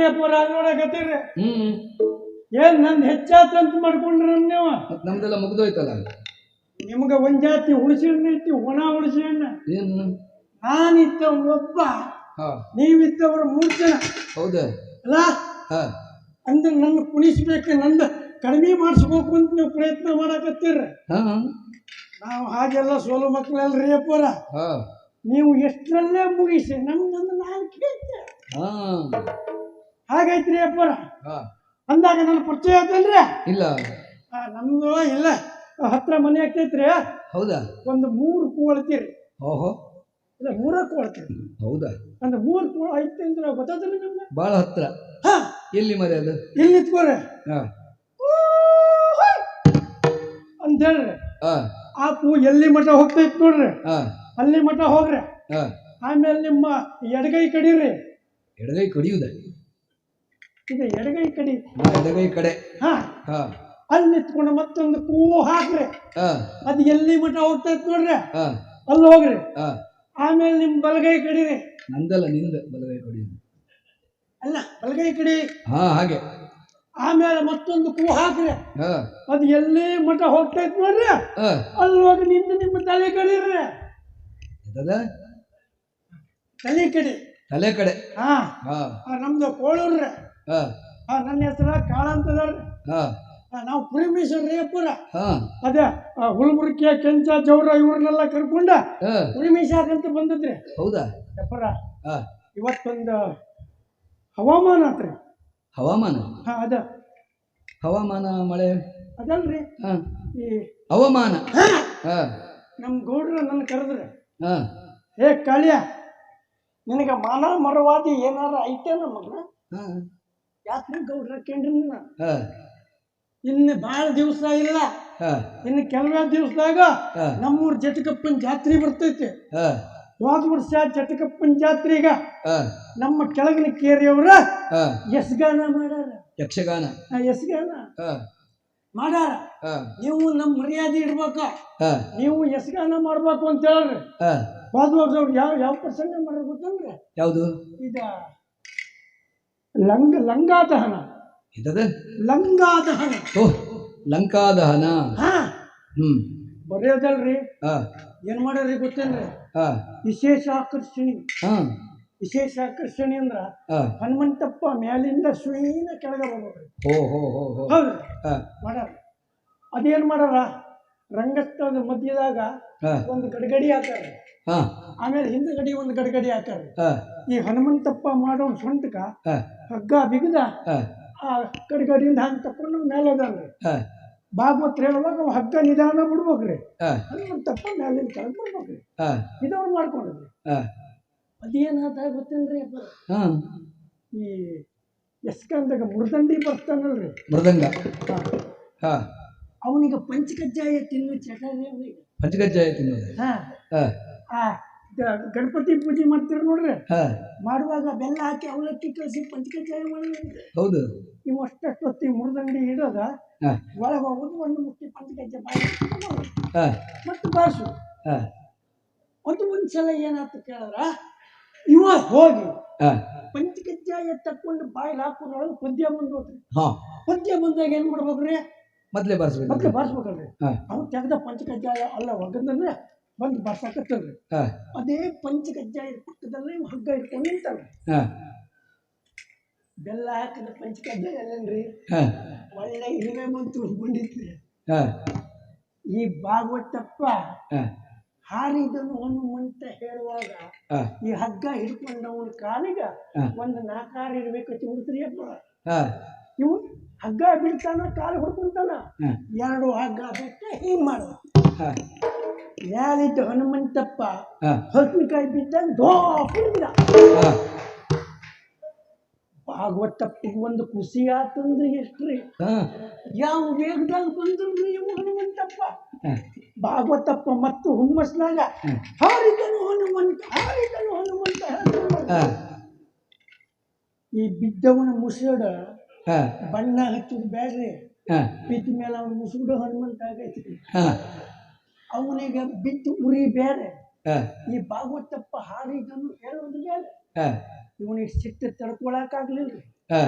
ಅಯ್ಯಪ್ಪ ನೋಡಕತ್ತೀರಿ ಹ್ಮ್. ಏನ್ ನಂದು ಹೆಚ್ಚಾತಂತ ಮಾಡ್ಕೊಂಡ್ರ ನೀವು? ನಮ್ದೆಲ್ಲ ಮುಗ್ದೋಯ್ತಲ್ಲ ನಿಮ್ಗೆ ಒಂದ್ ಜಾತಿ ಹುಣಸಿಹಣ್ಣು ಐತಿ ಒಣ ಹುಣಸಿಹಣ್ಣ. ಏನು? ನಾನಿದ್ದ ಒಬ್ಬ ಹಾ. ನೀವಿದ್ದವ್ರ ಮೂರ್ ಜನ ಹೌದಾ. ಅಲ್ಲ? ಹಾ. ಅಂದ್ರೆ ನನ್ನ ಕುಣಿಸ್ಬೇಕು ನಂದ ಕಡಿಮೆ ಮಾಡಿಸ್ಬೇಕು ಅಂತ ನೀವು ಪ್ರಯತ್ನ ಮಾಡಕತ್ತೀರಿ. ಹಾ. ನಾವು ಹಾಗೆಲ್ಲ ಸೋಲು ಮಕ್ಕಳಲ್ರಿ ಅಪ್ಪರ. ಹಾ. ನೀವು ಎಷ್ಟರಲ್ಲೇ ಮುಗಿಸಿ ನಮ್ದಂದ್ರೆ ನಾನು ಕೇಳ್ತೇನೆ ಹಾ. ಹಾಗೈತ್ರಿ ಅಪ್ಪರ? ಹಾ. ಅಂದಾಗ ನನ್ನ ಪರಿಚಯ ಆಯ್ತಲ್ರಿ ಇಲ್ಲ. ನಮ್ದು ಇಲ್ಲ. ಹತ್ರ ಮನೆ ಆಗ್ತೈತ್ರಿ. ಹೌದಾ? ಒಂದು ಮೂರು ಕೂಳ್ತೀರಿ ಓಹೋ. ಇಲ್ಲ ಮೂರ ಕೂಳ್ತೀರಿ ಹೌದಾ? ಅಂದ್ರೆ ಮೂರು ಕೂಳ ಐತೆ ಅಂದ್ರೆ ಗೊತ್ತಾದ್ರಿ ನಿಮ್ಗೆ? ಭಾಳ ಹತ್ರ. ಹಾ. ಎಲ್ಲಿ ಮರೆ ಅದು ಇಲ್ಲಿ ನಿಂತ್ಕೋರಿ ಹಾ. ಅಂತ ಹೇಳ್ರಿ ಹಾ. ಆ ಪೂ ಎಲ್ಲಿ ಮಠ ಹೋಗ್ತೈತಿ ನೋಡ್ರಿ. ಹಾ. ಅಲ್ಲಿ ಮಠ ಹೋಗ್ರಿ. ಹಾ. ಆಮೇಲೆ ನಿಮ್ಮ ಎಡಗೈ ಕಡೀರಿ. ಎಡಗೈ ಕಡಿಯುದ? ಇದು ಎಡಗೈ ಕಡೆ. ಎಡಗೈ ಕಡೆ. ಹಾ ಹಾ. ಅಲ್ಲಿ ನಿಂತ್ಕೊಂಡು ಮತ್ತೊಂದು ಕೂ ಹಾಕ್ರೆ. ಹಾ. ಅದು ಎಲ್ಲಿ ಮಠ ಹೋಗ್ತೈತಿ ನೋಡ್ರಿ ಹಾ. ಅಲ್ಲಿ ಹೋಗ್ರಿ. ಹಾ. ಆಮೇಲೆ ನಿಮ್ಮ ಬಲಗೈ ಕಡೆ ನಂದಲ್ಲ ನಿಂದ ಬಲಗೈ ಕಡೆ ಅಲ್ಲ ಬಲಗೈ ಕಡಿ. ಹಾ ಹಾಗೆ. ಆಮೇಲೆ ಮತ್ತೊಂದು ಕೂ ಹಾಕ್ರೆ. ಹಾ. ಅದು ಎಲ್ಲಿ ಮಠ ಹೋಗ್ತೈತಿ ನೋಡ್ರಿ ಹಾ. ಅಲ್ಲಿ ಹೋಗಿ ನಿಂದ ನಿಮ್ಮ ತಲೆ ಕಡೀರಿ ತಲೆ ಕಡೆ. ತಲೆ ಕಡೆ. ಹಾ. ನಮ್ದು ಕೋಳೂರ್ರಿ. ನನ್ನ ಹೆಸರ ಕಾಳ ಆ, ನಾವು ರೀ ಅಪ್ಪರ. ಹಾ. ಅದೇ ಆ, ಹುಲ್ಬುರ್ಕಿಯ ಕೆಂಚ ಜೌರ ಇವ್ರನ್ನೆಲ್ಲ ಕರ್ಕೊಂಡ ಹಾ. ಅಂತ ಬಂದದ್ರಿ. ಹೌದಾ? ಹಾ. ಇವತ್ತೊಂದು ಹವಾಮಾನ ಆತ್ರಿ. ಹವಾಮಾನ? ಹಾ ಅದ. ಹವಾಮಾನ ಮಳೆ? ಅದಲ್ರಿ. ಹಾ. ಈ ಹವಾಮಾನ? ಹಾ. ನಮ್ಮ ಗೌಡ್ರ ನನ್ನ ಕರೆದ್ರಿ. ಹಾ. ಏ ಕಾಳಿಯ ನಿನಗೆ ಮಾನ ಮರವಾದಿ ಏನಾರ ಐತೆ ನಮಗ ಯಾಕ್ರಿ ಗೌಡ್ರ ನಾನು? ಹಾ. ಇನ್ನು ಭಾಳ ದಿವಸ ಇಲ್ಲ. ಹಾ. ಇನ್ನು ಕೆಲವೇ ದಿವಸದಾಗ ನಮ್ಮೂರ್ ಜಟಕಪ್ಪನ ಜಾತ್ರೆ ಬರ್ತೈತಿ. ಹಾ. ಹೋದ ವರ್ಷ ಜಟಕಪ್ಪನ ಜಾತ್ರೆಗ ಹಾ. ನಮ್ಮ ಕೆಳಗಿನ ಕೇರಿಯವ್ರ ಹಾ. ಯಸ್ಗಾನ ಮಾಡ್ಯಾರ. ಯಕ್ಷಗಾನ. ಆ ಯಸ್ಗಾನ ಹಾ. ಮಾಡ್ಯಾರ. ಹಾ. ನೀವು ನಮ್ಮ ಮರ್ಯಾದೆ ಇಡ್ಬೇಕ. ಹಾ. ನೀವು ಯಸ್ಗಾನ ಮಾಡ್ಬೇಕು ಅಂತ ಹೇಳ್ರಿ. ಹಾ. ಹೋದ ವರ್ಷ ಅವ್ರು ಯಾವ ಯಾವ ಪ್ರಸಂಗ ಮಾಡ್ಯಾರ ಗೊತ್ತಂದ್ರೆ ಯಾವುದು? ಈಗ ಲಂಗ ಲಂಗಾದಹನ. ಇದ್ದದ ಲಂಗಾದಹನ. ಓ ಲಂಕಾದಹನ. ಹಾ. ಹ್ಮ್. ಬರೆಯೋದಲ್ರಿ? ಹಾ. ಏನ್ ಮಾಡ್ಯಾರಿ ಗೊತ್ತೇನ್ರಿ? ಹಾ. ವಿಶೇಷ ಆಕರ್ಷಣೆ. ಹಾ. ವಿಶೇಷ ಆಕರ್ಷಣೆ ಅಂದ್ರ ಹಾ. ಹನುಮಂತಪ್ಪ ಮ್ಯಾಲಿಂದ ಸುಯಿನ ಕೆಳಗೆ ಬರ್ಬೇಕ್ರಿ ಓ ಹೋ ಹೋ ಹೋ. ಹೌದು ಹಾ. ಮಾಡ್ಯಾರ ಅದೇನ್ ಮಾಡಾರ ರಂಗಸ್ಥಳದ ಮಧ್ಯದಾಗ ಹಾ. ಒಂದು ಗಡಿಗಡಿ ಹಾಕಾರ ಹಾ ಆಮೇಲೆ ಹಿಂದಗಡೆ ಒಂದು ಗಡಗಡಿ ಹಾಕಾರ ಹಾ. ಈ ಹನುಮಂತಪ್ಪ ಮಾಡೋ ಸೊಂಟಕ ಹಾ. ಹಗ್ಗ ಬಿಗದ ಹಾ. ಆ ಗಡಗಡಿಯಿಂದ ಹಂಗೆ ತಕೊಂಡು ಮೇಲೆ ಅದಾನ್ರಿ ಹಾ. ಭಾಗವತ್ ಹೇಳುವಾಗ ನಾವು ಹಗ್ಗ ನಿಧಾನ ಬಿಡ್ಬೇಕ್ರಿ ಹಾ. ಹನುಮಂತಪ್ಪ ಮೇಲಿನ ಕೆಳಗೆ ಬಿಡ್ಬೇಕ್ರಿ ಹಾ. ಇದವ್ರು ಮಾಡ್ಕೊಂಡಿದ್ರಿ ಹಾ. ಅದೇನಾದ ಗೊತ್ತೇನ್ರಿ ಈ ಎಸ್ಕಂದಾಗ ಮೃದಂಡಿ ಬರ್ತಾನಲ್ರಿ ಮೃದಂಗ. ಹಾ. ಹಾ. ಅವನಿಗೆ ಪಂಚಕಜ್ಜಾಯ ತಿನ್ನು ಚಟ ಪಂಚಕಜ್ಜಾಯ ತಿನ್ನೋದು ಹಾ. ಹಾ. ಆ ಗಣಪತಿ ಪೂಜೆ ಮಾಡ್ತೀರ ನೋಡ್ರಿ? ಹಾ. ಮಾಡುವಾಗ ಬೆಲ್ಲ ಹಾಕಿ ಅವಲಕ್ಕಿ ಕಳಿಸಿ ಪಂಚಕಜ್ಜಾಯ ಮಾಡಿದ್ರಿ ಹೌದು. ಅಷ್ಟಷ್ಟು ಹೊತ್ತಿ ಮುರ್ದಂಡಿ ಇಡೋದ ಹಾ. ಒಳಗೆ ಹೋಗೋದು ಒಂದು ಮುಟ್ಟಿ ಪಂಚಕಜ್ಜಾಯ ಹಾ. ಮತ್ತೆ ಬಾಸು ಹಾ. ಒಂದು ಒಂದ್ಸಲ ಏನಾಯ್ತು ಕೇಳಿದ್ರ? ಇವ ಹೋಗಿ ಹಾ. ಪಂಚಕಜ್ಜಾಯ ತಕ್ಕೊಂಡು ಬಾಯಿಗೆ ಹಾಕೋದ್ರೊಳಗೆ ಪದ್ಯ ಬಂದೋದ್ರಿ ಹಾ. ಪದ್ಯ ಬಂದಾಗ ಏನ್ ಮಾಡ್ಬೇಕ್ರಿ? ಮೊದಲೇ ಬರ್ಸ್ಬೇಕು ಮತ್ತೆ ಬಾರಿಸ್ಬೇಕಲ್ರಿ ಹಾ. ಅವ್ನು ತೆಗ್ದ ಪಂಚಕಜ್ಜಾಯ ಅಲ್ಲ ಒಗದಂದ್ರೆ ಬಂದು ಬರ್ಸಾಕತ್ತಲ್ರಿ ಹಾ. ಅದೇ ಪಂಚಕಜ್ಜಾಯ ಕಜ್ಜಾಯ ಪಕ್ಕದಲ್ಲಿ ಹಗ್ಗ ಇಟ್ಕೊಂಡು ನಿಂತಾನೆ ಹಾ. ಬೆಲ್ಲ ಹಾಕಿದ ಪಂಚಕಜ್ಜಾಯ ಅಲ್ಲೇನ್ರಿ? ಹಾ. ಒಳ್ಳೆ ಇರುವೆ ಬಂತು ಬಂದಿತ್ರಿ ಹಾ. ಈ ಭಾಗವತಪ್ಪ ಹಾರಿದನು ಹನುಮಂತ ಹೇಳುವಾಗ ಈ ಹಗ್ಗ ಹಿಡ್ಕೊಂಡವನ ಕಾಲಿಗ. ಒಂದು ನಾಕಾರ ಇರ್ಬೇಕು ತಿಳ್ದ್ರಿ ಅಪ್ಪ ಇವು ಹಗ್ಗ ಬಿಡ್ತಾನ ಕಾಲು ಹುಡ್ಕೊಂತಾನ. ಎರಡು ಹಗ್ಗ ಬಿಟ್ಟು ಹಿಂಗ್ ಮಾಡ ಹಾ ಮ್ಯಾಲಿದ್ದ ಹನುಮಂತಪ್ಪ ಹಾ ಹಲ್ಪಿನಕಾಯಿ ಬಿದ್ದಂಗೆ ಹಾ ಭಾಗವತಪ್ಪಿಗೆ ಒಂದು ಖುಷಿ ಆತಂದ್ರೆ ಎಷ್ಟ್ರಿ ಹಾ ಯಾವ ವೇಗದಾಗ ಬಂದ್ರು ಇವು ಹನುಮಂತಪ್ಪ ಹಾ ಭಾಗವತಪ್ಪ ಮತ್ತು ಹುಮ್ಮಸ್ನಾಗ ಹ್ಮ್. ಹಾರಿದನು ಹನುಮಂತ ಹಾರಿದನು ಹನುಮಂತ. ಹಾ ಈ ಬಿದ್ದವನ ಮುಸುಡ ಹಾ ಬಣ್ಣ ಹಚ್ಚುದು ಬ್ಯಾಡ್ರಿ ಹಾ ಬಿದ್ದ ಮೇಲೆ ಅವನು ಮುಸುಡು ಹನುಮಂತ ಆಗೈತಿ ಹಾ ಅವನಿಗೆ ಬಿದ್ದು ಉರಿ ಬೇರೆ. ಹಾ. ಈ ಭಾಗವತಪ್ಪ ಹಾರಿದನು ಹೇಳೋದು ಬೇರೆ. ಹಾ. ಇವನಿಗೆ ಸಿಟ್ಟು ತಡ್ಕೊಳಕಾಗ್ಲಿಲ್ಲ ಹಾ.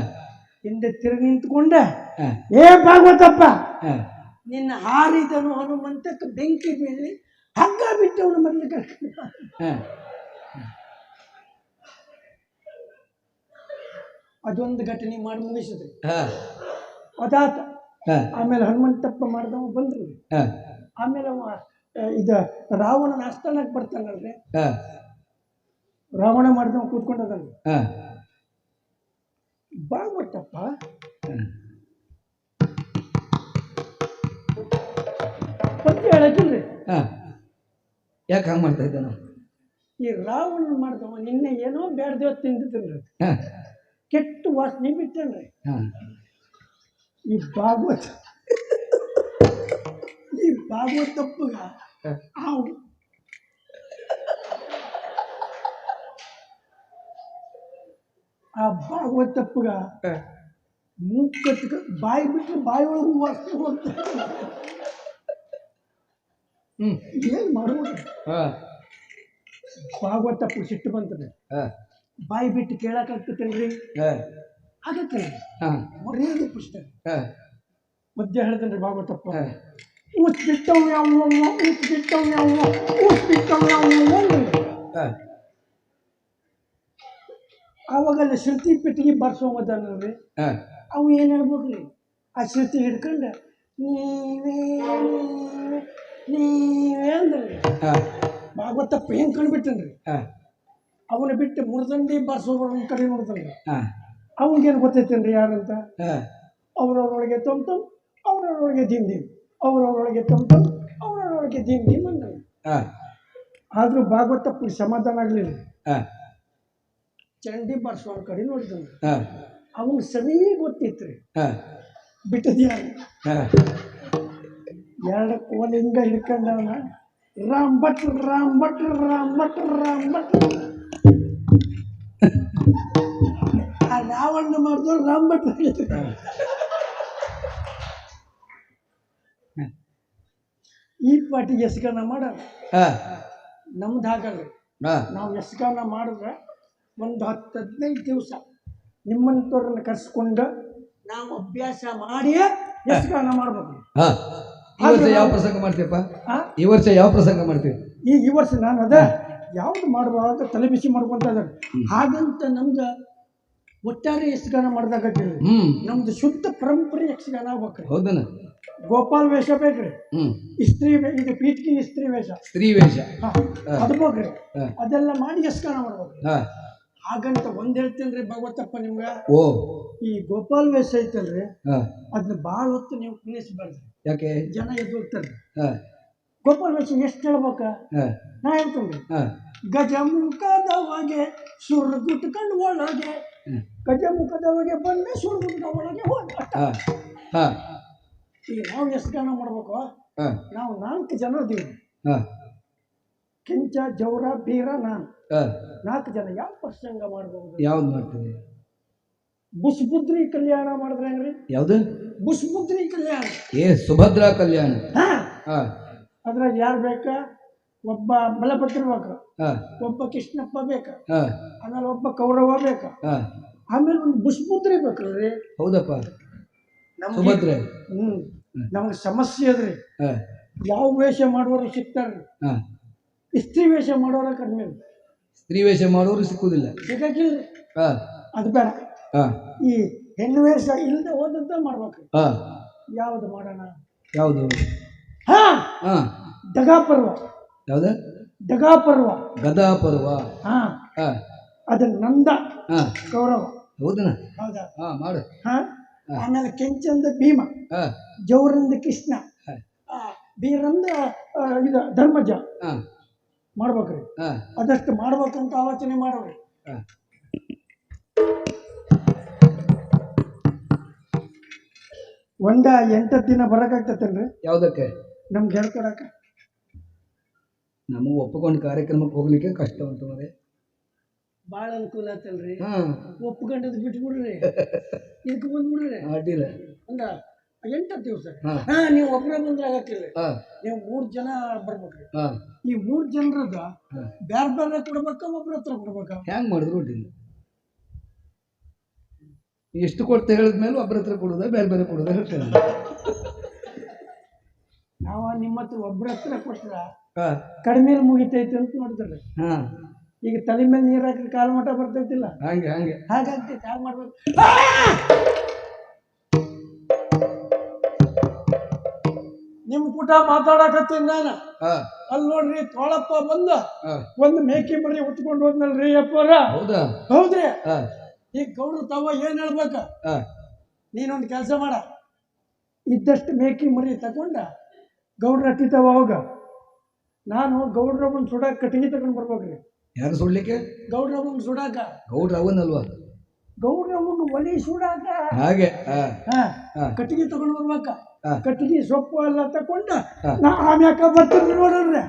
ಹಿಂದೆ ತಿರುಗಿ ನಿಂತ್ಕೊಂಡ. ಏ ಭಾಗವತಪ್ಪ ಹಾ. ನಿನ್ನ ಹಾರಿದನು ಹನುಮಂತಕ್ಕೆ ಬೆಂಕಿ ಬೀಳಿ ಹಗ್ಗ ಬಿಟ್ಟವನು ಮೊದಲು ಕರ್ಕೊಂಡು ಬಾ. ಹಾಂ. ಅದೊಂದು ಘಟನೆ ಮಾಡಿ ಮುಗಿಸಿದ್ರಿ. ಹಾಂ. ಅದಾತ. ಹಾಂ. ಆಮೇಲೆ ಹನುಮಂತಪ್ಪ ಮಾಡ್ದವ ಬಂದ್ರಿ. ಹಾಂ. ಆಮೇಲೆ ಅವ ಇದ ರಾವಣನ ಆಸ್ಥಾನಕ್ಕೆ ಬರ್ತಾನಲ್ರಿ? ಹಾಂ. ರಾವಣ ಮಾಡ್ದವ ಕೂತ್ಕೊಂಡದಲ್ರಿ? ಹಾಂ. ಬಾಗ್ಬಿಟ್ಟಪ್ಪ ಪದ್ಯ ಹೇಳಕ್ಕಿಲ್ರಿ? ಯಾಕೆ ಹಂಗೆ ಮಾಡ್ತಾ ಇದ್ದ ಈ ರಾವಣ ಮಾಡ್ದವ ನಿನ್ನೆ ಏನೋ ಬೇಡ್ದೇವ ತಿಂದಿದ್ದನ್ರಿ ಕೆಟ್ಟ ವಾಸನೆ ಬಿಟ್ಟನ್ರಿ. ಹಾಂ. ಈ ಭಾಗವತ. ಅವ್ ಆ ಭಾಗವತಪ್ಪಗ ಮೂಗ್ ಕಟ್ಕ ಬಾಯಿ ಬಿಟ್ಟು ಬಾಯಿ ಒಳಗೆ ವಾಸನೆ ಹೋಗ್ತದೆ ಹ್ಞೂ ಏನ್ ಮಾಡುವುದು? ಹಾಂ. ಭಾಗವತಪ್ಪ ಸಿಟ್ಟು ಬಂತದೆ. ಹಾಂ. ಬಾಯಿ ಬಿಟ್ಟು ಕೇಳಕ್ಕಾಗ್ತತೇನ್ರಿ ಹಾಂ. ಆಗತ್ತೆ ಹಾಂ. ಮರ್ಯಾದೆ ಪುಸ್ತಕ ಹಾಂ. ಮಧ್ಯ ಹೇಳ್ತೇನ್ರಿ ಭಾಗವತಪ್ಪ ಬಿಟ್ಟವ್ ಯಾವ ಬಿಟ್ಟವ್ ಯಾವ ಬಿಟ್ಟವ್ ಯಾವ ಆವಾಗಲ್ಲ ಶ್ರುತಿ ಪೆಟ್ಟಿಗೆ ಬರ್ಸೋಮದನ್ರಿ ಹಾಂ ಅವು ಏನು ಹೇಳ್ಬೇಕ್ರಿ ಆ ಶ್ರುತಿ ಹಿಡ್ಕೊಂಡು ನೀವೇ ನೀವೇ ಅಂದ್ರಿ ಭಾಗವತಪ್ಪ ಹೆಂಗೆ ಕಂಡ್ಬಿಟ್ಟನ್ರಿ ಅವನ ಬಿಟ್ಟು ಮುರ್ದಂಡಿ ಬರ್ಸೋದ್ರ ಕಡೆ ನೋಡ್ತಾನ್ರಿ ಅವನಿಗೇನು ಗೊತ್ತೈತೇನ್ರಿ ಯಾರಂತ ಅವ್ರವ್ರೊಳಗೆ ತೊಮ್ ತೊಮ್ ಅವ್ರವ್ರೊಳಗೆ ದಿಮ್ ದಿಮ್ ಅವ್ರವ್ರೊಳಗೆ ತಂಪು ಅವರವರೊಳಗೆ ದೀಮ್ ದೀಮ್ ಅಂದ ಆದರೂ ಭಾಗವತಪ್ಪ ಸಮಾಧಾನ ಆಗಲಿಲ್ಲ. ಚಂಡಿ ಬರ್ಸೋನ ಕಡೆ ನೋಡಿದ್ರು. ಹಾಂ. ಅವನಿಗೆ ಸರಿ ಗೊತ್ತಿತ್ತು ರೀ ಹಾಂ. ಬಿಟ್ಟದ್ಯಾರು ಎರಡು ಕೋಲಿಂಗ ಹಿಡ್ಕೊಂಡವನ. ರಾಮ್ ಭಟ್ ರಾಮ್ ಭಟ್ ರಾಮ್ ಭಟ್ ರಾಮ್ ಭಟ್. ಆ ರಾವಣ್ಣ ಮಾಡಿದ್ರು ರಾಮ್ ಭಟ್ ಈ ಎಸ್ಗಾನ ಮಾಡಲ್ಲ ಹಾಂ. ನಮ್ದು ಹಾಗಲ್ಲ ನಾವು ಎಸ್ಗಾನ ಮಾಡಿದ್ರೆ ಒಂದು ಹತ್ತು ಹದಿನೈದು ದಿವಸ ನಿಮ್ಮಂಥವ್ರನ್ನ ಕರೆಸ್ಕೊಂಡು ನಾವು ಅಭ್ಯಾಸ ಮಾಡಿಯೇ ಯಶಗಾನ ಮಾಡ್ಬೇಕು ಹಾಂ. ಈ ವರ್ಷ ಯಾವ ಪ್ರಸಂಗ ಮಾಡ್ತೀಯಪ್ಪ? ಆ? ಈ ವರ್ಷ ಯಾವ ಪ್ರಸಂಗ ಮಾಡ್ತೀವಿ ಈ ಈ ವರ್ಷ ನಾನು ಅದ ಯಾವ್ದು ಮಾಡುವ ಅಂತ ತಲೆ ಬಿಸಿ ಮಾಡ್ಕೊಂತ ಇದ್ದಾರೆ. ಹಾಗಂತ ನಮ್ದು ಒಟ್ಟಾರೆ ಯಕ್ಷಗಾನ ಮಾಡಿದಾಗ ನಮ್ದು ಶುದ್ಧ ಪರಂಪರೆ ಯಕ್ಷಗಾನ ಆಗ್ಬೇಕ್ರಿ ಹೌದನ? ಗೋಪಾಲ್ ವೇಷ ಬೇಕ್ರಿ ಇಸ್ತ್ರೀ ಇಸ್ತ್ರಿ ವೇ- ಇದು ಪೀಠ್ಕಿ ಇಸ್ತ್ರೀ ವೇಷ. ಸ್ತ್ರೀ ವೇಷ. ಹಾ, ಅದು ಬೇಕ್ರಿ ಹಾಂ. ಅದೆಲ್ಲ ಮಾಡಿ ಯಕ್ಷಗಾನ ಮಾಡ್ಬೇಕು ಹಾಂ. ಹಾಗಂತ ಒಂದ್ ಹೇಳ್ತೇನ್ರಿ ಭಗವತಪ್ಪ ನಿಮ್ಗ. ಓ. ಈ ಗೋಪಾಲ್ ವೇಷ ಐತಲ್ರಿ ಹಾಂ. ಅದನ್ನ ಭಾಳ ಹೊತ್ತು ನೀವು ಕುಣಿಸ್ಬಾರ್ದು ಯಾಕೆ? ಜನ ಎದ್ದು ಹೋಗ್ತಾರೆ ಹಾಂ. ಗೋಪಾಲ್ ವೇಷ ಎಷ್ಟು ಹೇಳ್ಬೇಕ? ಹಾಂ. ನಾ ಹೇಳ್ತೇನ್ರಿ ಹಾಂ. ಗಜಮುಖದವಗೆ ಸುರ್ಗುಟ್ಕಂಡ್ ಒಳಗೆ. ಗಜಮುಖದವಗೆ ಬಂದೆ ಸುರ್ಗುಟ್ಕ ಒಳಗೆ ಹೋದ. ಹಾಂ ಹಾಂ. ಈಗ ನಾವು ಎಷ್ಟು ಗಾನ ಮಾಡ್ಬೇಕು? ಹಾಂ. ನಾವು ನಾಲ್ಕು ಜನ ಇದೀವಿ. ಹಾಂ. ಕೆಂಚ ಜೌರ ಬೀರ ನಾನು. ಹಾಂ. ನಾಲ್ಕು ಜನ. ಯಾವ ಪ್ರಸಂಗ ಮಾಡಬಹುದು ಯಾವ್ದು ಮಾಡ್ತೀವಿ ಬುಸ್ಬುದ್ರಿ ಕಲ್ಯಾಣ ಮಾಡಿದ್ರೆ ಹೆಂಗ್ರಿ? ಯಾವುದು? ಬುಸ್ಬುದ್ರಿ ಕಲ್ಯಾಣ. ಏ ಸುಭದ್ರಾ ಕಲ್ಯಾಣ. ಹಾ. ಹಾಂ. ಅದ್ರಾಗ ಯಾರು ಬೇಕಾ? ಒಬ್ಬ ಬಲಭದ್ರ ಬೇಕು. ಹಾಂ. ಒಬ್ಬ ಕೃಷ್ಣಪ್ಪ ಬೇಕಾ. ಆಮೇಲೆ ಒಬ್ಬ ಕೌರವ ಬೇಕಾ. ಆಮೇಲೆ ಒಂದು ಬುಸ್ಬುದ್ರಿ ಬೇಕ್ರಿ ಹೌದಪ್ಪ. ನಮ್ಮದ್ರೆ ಸುಭದ್ರೆ. ಹ್ಮ್. ನಮ್ಗೆ ಸಮಸ್ಯೆ ಅದ್ರಿ. ಯಾವ ವೇಷ ಮಾಡೋರು ಸಿಗ್ತಾರ್ರಿ ಹಾಂ. ಇಸ್ತ್ರಿ ವೇಷ ಮಾಡೋರ ಕಡಿಮೆ ಸ್ತ್ರೀ ವೇಷ ಮಾಡೋರು ಸಿಕ್ಕುವುದಿಲ್ಲ ಸಿಗಕ್ಕಿಲ್ಲ ಹಾಂ. ಅದು ಬೇಡ. ಹಾಂ. ಈ ಹೆಣ್ಣು ವೇಷ ಇಲ್ಲದೆ ಹೋದಂತ ಮಾಡ್ಬೇಕು ಹಾಂ. ಯಾವ್ದು ಮಾಡೋಣ? ಯಾವುದು? ಹಾ. ದಗಾ ದಗಾಪರ್ವ. ಯಾವ್ದು? ದಗಾಪರ್ವ ಗದಾ ಪರ್ವ ಹಾ. ಹಾಂ. ಅದು ನಂದ ಹಾಂ. ಗೌರವ. ಹೌದನ? ಹೌದಾ. ಹಾಂ ಮಾಡು. ಹಾ. ಆಮೇಲೆ ಕೆಂಚಂದ ಭೀಮ. ಹಾಂ. ಜೌರಂದ ಕೃಷ್ಣ. ಆ, ಬೀರಂದ ಆ, ಇದು ಧರ್ಮಜ. ಹಾಂ. ಮಾಡ್ಬೇಕ್ರಿ. ಹಾಂ. ಅದಷ್ಟು ಮಾಡ್ಬೇಕಂತ ಆಲೋಚನೆ ಮಾಡೋರಿ ಹಾಂ. ಒಂದ ಎಂಟತ್ತು ದಿನ ಬರಕಾಗ್ತತೇನ್ರಿ? ಯಾವುದಕ್ಕೆ? ನಮ್ಗೆ ಹೇಳ್ಕೊಡಕ ನಮಗೆ ಒಪ್ಪಿಕೊಂಡು ಕಾರ್ಯಕ್ರಮಕ್ಕೆ ಹೋಗ್ಲಿಕ್ಕೆ ಕಷ್ಟ ಉಂಟು ಮರೆ. ಭಾಳ ಅನುಕೂಲ ಆತಲ್ರಿ. ಹಾಂ. ಒಪ್ಕೊಂಡದ್ ಬಿಟ್ಬಿಡ್ರಿ. ಇದಕ್ಕೆ ಬಂದ್ಬಿಡ್ರಿ. ಅಡ್ಡಿಲ್ಲ. ಅಂದ ಎಂಟತ್ತು ದಿವಸ. ಹಾಂ. ಹಾ ನೀವು ಒಬ್ಬರೇ ಬಂದ್ರೆ ಆಗಕ್ಕಿಲ್ಲ ಹಾಂ. ನೀವು ಮೂರು ಜನ ಬರ್ಬೇಕ್ರಿ. ಹಾಂ. ಈ ಮೂರು ಜನರದ ಹಾಂ. ಬ್ಯಾರೆ ಬೇರೆ ಕೊಡ್ಬೇಕ ಒಬ್ರ ಹತ್ರ ಕೊಡ್ಬೇಕ? ಹ್ಯಾಂಗೆ ಮಾಡಿದ್ರು ಅಡ್ಡಿಲ್ಲ. ಎಷ್ಟು ಕೊಡ್ತಾ ಹೇಳಿದ್ಮೇಲೆ ಒಬ್ಬರ ಹತ್ರ ಕೊಡೋದ ಬೇರೆ ಬೇರೆ ಕೊಡೋದ ಹೇಳ್ತೇನೆ ನಾವು ನಿಮ್ಮ ಹತ್ರ ಒಬ್ಬರ ಹತ್ರ ಕೊಟ್ರ ಹಾ. ಕಡಿಮೆ ಮುಗಿತೈತಿ ಅಂತ ನೋಡಿದ್ರಿ ಹಾಂ. ಈಗ ತಲೆ ಮೇಲೆ ನೀರು ಹಾಕಿ ಕಾಲು ಮಠ ಬರ್ತೈತಿಲ್ಲ. ಹಂಗೆ ಹಂಗೆ. ಹಾಗಾಗ್ತೈತಿ ಹಾಗೆ ಮಾಡ್ಬೇಕು. ನಿಮ್ಮ ಪುಟ ಮಾತಾಡಕತ್ತೀನಿ ನಾನು. ಅಲ್ಲಿ ನೋಡ್ರಿ ತೋಳಪ್ಪ ಬಂದ. ಒಂದು ಮೇಕೆ ಮರಿ ಉತ್ಕೊಂಡು ಹೋದ್ನಲ್ರಿ ಅಪ್ಪರ. ಹೌದಾ? ಹೌದ್ರಿ. ಈಗ ಗೌಡ್ರು ತಾವ ಏನ್ ಹೇಳ್ಬೇಕ? ನೀನೊಂದು ಕೆಲಸ ಮಾಡ. ಇದ್ದಷ್ಟು ಮೇಕೆ ಮರಿ ತಗೊಂಡ ಗೌಡ್ರ ಅಟ್ಟಿತವ ಅವಾಗ ನಾನು ಗೌಡ್ರ ಒಂದು ಸುಡಾಕ ಕಟ್ಟಿಗೆ ತಗೊಂಡು ಬರ್ಬೇಕ್ರಿ. ಯಾರು ಸುಡ್ಲಿಕ್ಕೆ? ಗೌಡ್ರ ಒಂದು ಸುಡಾಕ. ಗೌಡ್ರ ಅವನಲ್ವಾ ಗೌಡ್ರ ಒಂದು ಒಲಿ ಸುಡಾಕ. ಹಾಗೆ ಹಾ ಹಾ ಹಾ ಕಟ್ಟಿಗೆ ತಗೊಂಡು ಬರ್ಬೇಕ. ಕಟ್ಟಿಗೆ ಸೊಪ್ಪು ಎಲ್ಲ ತಕೊಂಡ. ನಾ ಆಮ್ಯಾಕ ಬರ್ತೀನಿ ನೋಡ್ರಿ.